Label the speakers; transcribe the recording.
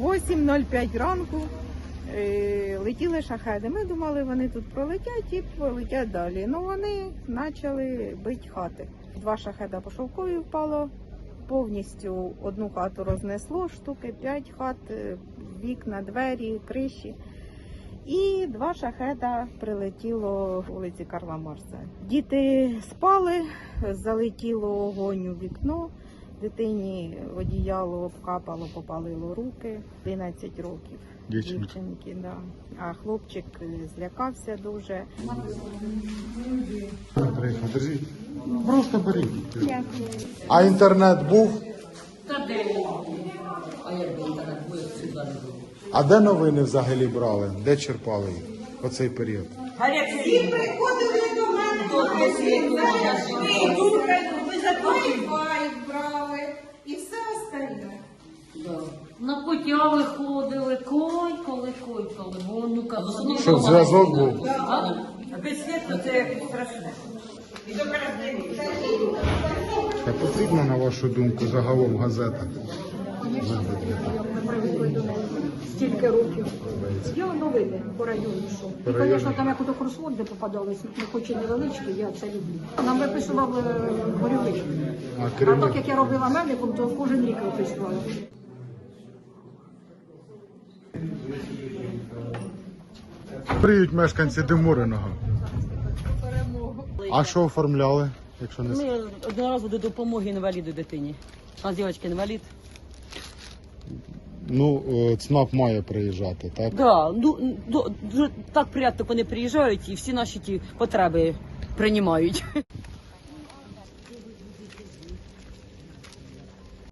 Speaker 1: 8.05 ранку летіли шахеди. Ми думали, вони тут пролетять і полетять далі. Ну вони почали бити хати. Два шахеда по шовкові впало. Повністю одну хату рознесло, штуки п'ять хат, вікна, двері, криші. І два шахеда прилетіло вулиці Карла Марса. Діти спали, залетіло огонь у вікно. Дитині одіяло обкапало, попалило руки. 11 років. Дівчинки, да. А хлопчик е, злякався дуже.
Speaker 2: Держіть. Просто беріть. А інтернет був? А як інтернет був, А де новини взагалі брали? Де черпали їх по цей період?
Speaker 3: Всі приходили до мене, Wi-Fi брали. І все остальне.
Speaker 4: На путя виходили, кой коли бо ну кажу,
Speaker 2: Що зв'язок був?
Speaker 3: Без світу це якось страшне. І до
Speaker 2: Та потрібна, на вашу думку, загалом газета?
Speaker 5: Стільки років. Я новини по району йшов. І, звісно, там як ото кросворди попадались, хоч і невеличкі, я це люблю. Нам виписував е.
Speaker 2: А
Speaker 5: А так як я робила медиком, то кожен рік виписувала.
Speaker 2: Приють мешканці Демуриного. А що оформляли, якщо не
Speaker 6: Ми одноразово до допомоги інваліду дитині. У нас дівчинка інвалід.
Speaker 2: Ну, е, ЦНАП має приїжджати, так?
Speaker 6: Да, ну дуже так приємно, вони приїжджають і всі наші ті потреби приймають.